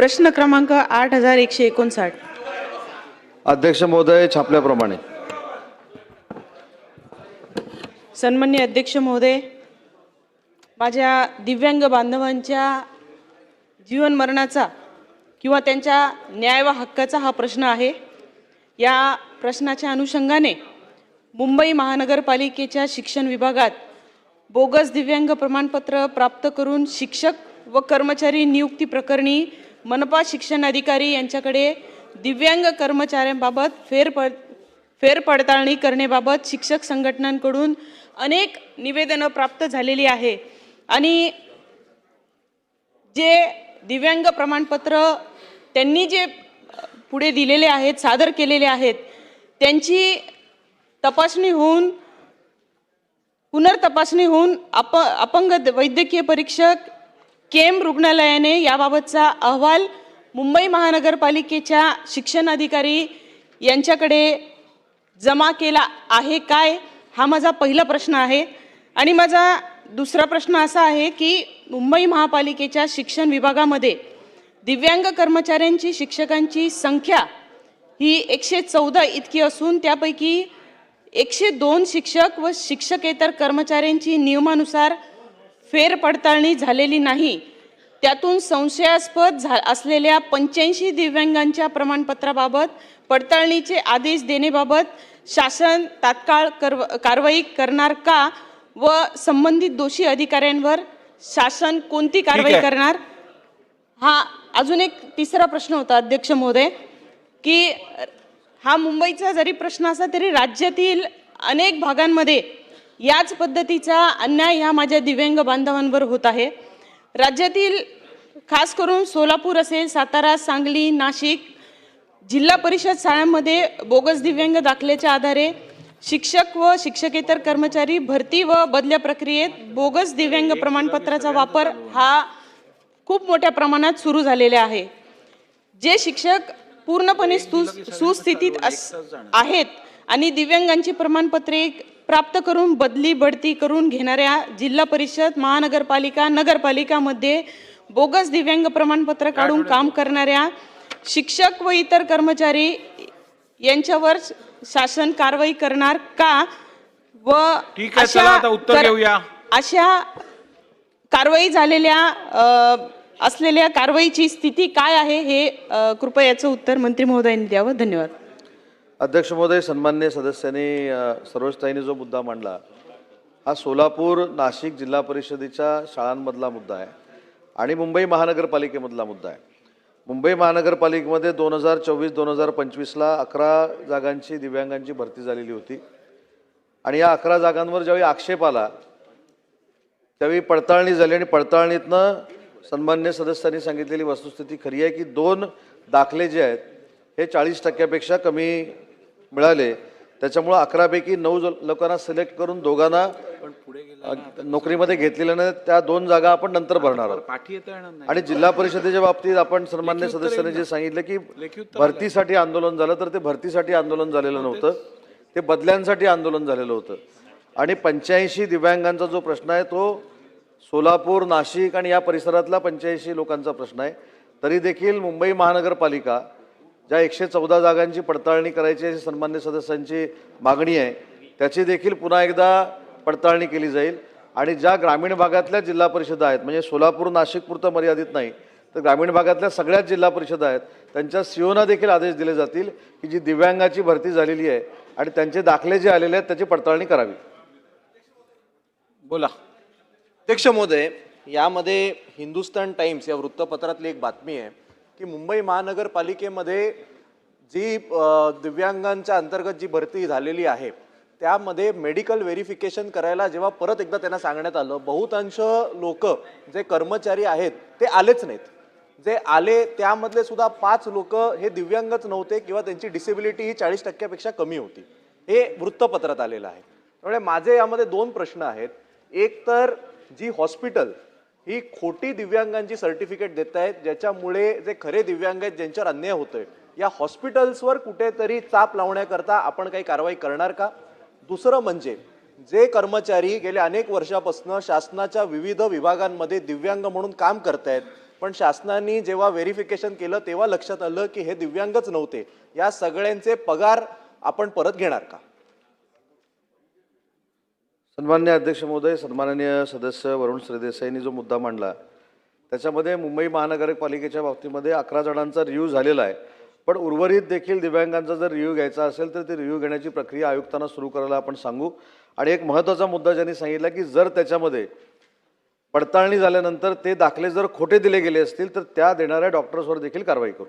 प्रश्न क्रमांक आठ हजार एकशे एकोणसाठ. अध्यक्ष महोदय छापल्याप्रमाणे. सन्मान्य अध्यक्ष महोदय माझ्या दिव्यांग बांधवांच्या जीवन मरणाचा किंवा त्यांच्या न्याय व हक्काचा हा प्रश्न आहे. या प्रश्नाच्या अनुषंगाने मुंबई महानगरपालिकेच्या शिक्षण विभागात बोगस दिव्यांग प्रमाणपत्र प्राप्त करून शिक्षक व कर्मचारी नियुक्ती प्रकरणी मनपा शिक्षण अधिकारी यांच्याकडे दिव्यांग कर्मचाऱ्यांबाबत फेरपड फेरपडताळणी करण्याबाबत शिक्षक संघटनांकडून अनेक निवेदनं प्राप्त झालेली आहे. आणि जे दिव्यांग प्रमाणपत्र त्यांनी जे पुढे दिलेले आहेत सादर केलेले आहेत त्यांची तपासणी होऊन पुनर्तपासणी होऊन अप अपंग वैद्यकीय परीक्षक केम रुग्णालयाने याबाबतचा अहवाल मुंबई महानगरपालिकेच्या शिक्षण अधिकारी यांच्याकडे जमा केला आहे काय? हा माझा पहिला प्रश्न आहे. आणि माझा दुसरा प्रश्न असा आहे की मुंबई महापालिकेच्या शिक्षण विभागामध्ये दिव्यांग कर्मचाऱ्यांची शिक्षकांची संख्या ही एकशे चौदा इतकी असून त्यापैकी एकशे दोन शिक्षक व शिक्षकेतर कर्मचाऱ्यांची नियमानुसार फेरपडताळणी झालेली नाही त्यातून संशयास्पद झा असलेल्या पंच्याऐंशी दिव्यांगांच्या प्रमाणपत्राबाबत पडताळणीचे आदेश देण्याबाबत शासन तात्काळ करव कारवाई करणार का व संबंधित दोषी अधिकाऱ्यांवर शासन कोणती कारवाई. करणार हा अजून एक तिसरा प्रश्न होता अध्यक्ष महोदय की हा मुंबईचा जरी प्रश्न असला तरी राज्यातील अनेक भागांमध्ये याच पद्धतीचा अन्याय ह्या माझ्या दिव्यांग बांधवांवर होत आहे. राज्यातील खास करून सोलापूर असेल सातारा सांगली नाशिक जिल्हा परिषद शाळांमध्ये बोगस दिव्यांग दाखल्याच्या आधारे शिक्षक व शिक्षकेतर कर्मचारी भरती व बदल्या प्रक्रियेत बोगस दिव्यांग प्रमाणपत्राचा वापर हा खूप मोठ्या प्रमाणात सुरू झालेला आहे. जे शिक्षक पूर्णपणे सु सुस्थितीत अस आहेत आणि दिव्यांगांची प्रमाणपत्रे प्राप्त करून बदली बढती करून घेणाऱ्या जिल्हा परिषद महानगरपालिका नगरपालिकामध्ये बोगस दिव्यांग प्रमाणपत्र काढून काम करणाऱ्या शिक्षक व इतर कर्मचारी यांच्यावर शासन कारवाई करणार का? व घेऊया. अशा कारवाई झालेल्या असलेल्या कारवाईची स्थिती काय आहे हे कृपया याचं उत्तर मंत्री महोदयांनी द्यावं. धन्यवाद. अध्यक्ष महोदय सन्मान्य सदस्यांनी सरोजताईंनी जो मुद्दा मांडला हा सोलापूर नाशिक जिल्हा परिषदेच्या शाळांमधला मुद्दा आहे आणि मुंबई महानगरपालिकेमधला मुद्दा आहे. मुंबई महानगरपालिकेमध्ये दोन हजार चोवीस दोन हजार पंचवीसला अकरा जागांची दिव्यांगांची भरती झालेली होती. आणि या अकरा जागांवर ज्यावेळी आक्षेप आला त्यावेळी पडताळणी झाली आणि पडताळणीतनं सन्मान्य सदस्यांनी सांगितलेली वस्तुस्थिती खरी आहे की दोन दाखले जे आहेत हे चाळीस टक्क्यापेक्षा कमी मिळाले. त्याच्यामुळं अकरापैकी नऊ लोकांना सिलेक्ट करून दोघांना नोकरीमध्ये घेतलेल्या नाही त्या दोन जागा आपण नंतर भरणार आहोत. आणि जिल्हा परिषदेच्या बाबतीत आपण सन्मान्य सदस्यांनी जे सांगितलं की भरतीसाठी आंदोलन झालं तर ते भरतीसाठी आंदोलन झालेलं नव्हतं. ते बदल्यांसाठी आंदोलन झालेलं होतं. आणि पंच्याऐंशी दिव्यांगांचा जो प्रश्न आहे तो सोलापूर नाशिक आणि या परिसरातला पंच्याऐंशी लोकांचा प्रश्न आहे. तरी देखील मुंबई महानगरपालिका ज्या एकशे चौदा जागांची पडताळणी करायची अशी सन्मान्य सदस्यांची मागणी आहे त्याची देखील पुन्हा एकदा पडताळणी केली जाईल. आणि ज्या ग्रामीण भागातल्या जिल्हा परिषदा आहेत म्हणजे सोलापूर नाशिक पुरतं मर्यादित नाही तर ग्रामीण भागातल्या सगळ्याच जिल्हा परिषदा आहेत त्यांच्या सीओना देखील आदेश दिले जातील की जी दिव्यांगाची भरती झालेली आहे आणि त्यांचे दाखले जे आलेले आहेत त्याची पडताळणी करावी. बोला. अध्यक्ष महोदय यामध्ये हिंदुस्तान टाइम्स या वृत्तपत्रातली एक बातमी आहे. की मुंबई महानगरपालिकेमध्ये जी दिव्यांगांच्या अंतर्गत जी भरती झालेली आहे त्यामध्ये मेडिकल व्हेरिफिकेशन करायला जेव्हा परत एकदा त्यांना सांगण्यात आलं बहुतांश लोक जे कर्मचारी आहेत ते आलेच नाहीत. जे आले त्यामधले सुद्धा पाच लोक हे दिव्यांगच नव्हते किंवा त्यांची डिसेबिलिटी ही चाळीस टक्क्यापेक्षा कमी होती. हे वृत्तपत्रात आलेलं आहे. त्यामुळे माझे यामध्ये दोन प्रश्न आहेत. एक तर जी हॉस्पिटल ही खोटी दिव्यांगांची सर्टिफिकेट देत आहेत ज्याच्यामुळे जे खरे दिव्यांग आहेत ज्यांच्यावर अन्याय होतोय. या हॉस्पिटल्सवर कुठेतरी चाप लावण्याकरता आपण काही कारवाई करणार का? दुसरं म्हणजे जे कर्मचारी गेल्या अनेक वर्षापासून शासनाच्या विविध विभागांमध्ये दिव्यांग म्हणून काम करतायत पण शासनाने जेव्हा व्हेरिफिकेशन केलं तेव्हा लक्षात आलं की हे दिव्यांगच नव्हते. या सगळ्यांचे पगार आपण परत घेणार का? सन्मान्य अध्यक्ष महोदय सन्माननीय सदस्य वरुण सरदेसाईंनी जो मुद्दा मांडला त्याच्यामध्ये मुंबई महानगरपालिकेच्या बाबतीमध्ये अकरा जणांचा रिव्ह्यू झालेला आहे. पण उर्वरित देखील दिव्यांगांचा जर रिव्ह्यू घ्यायचा असेल तर ती रिव्ह्यू घेण्याची प्रक्रिया आयुक्तांना सुरू करायला आपण सांगू. आणि एक महत्त्वाचा मुद्दा ज्यांनी सांगितला की जर त्याच्यामध्ये पडताळणी झाल्यानंतर ते दाखले जर खोटे दिले गेले असतील तर त्या देणाऱ्या डॉक्टर्सवर देखील कारवाई करू.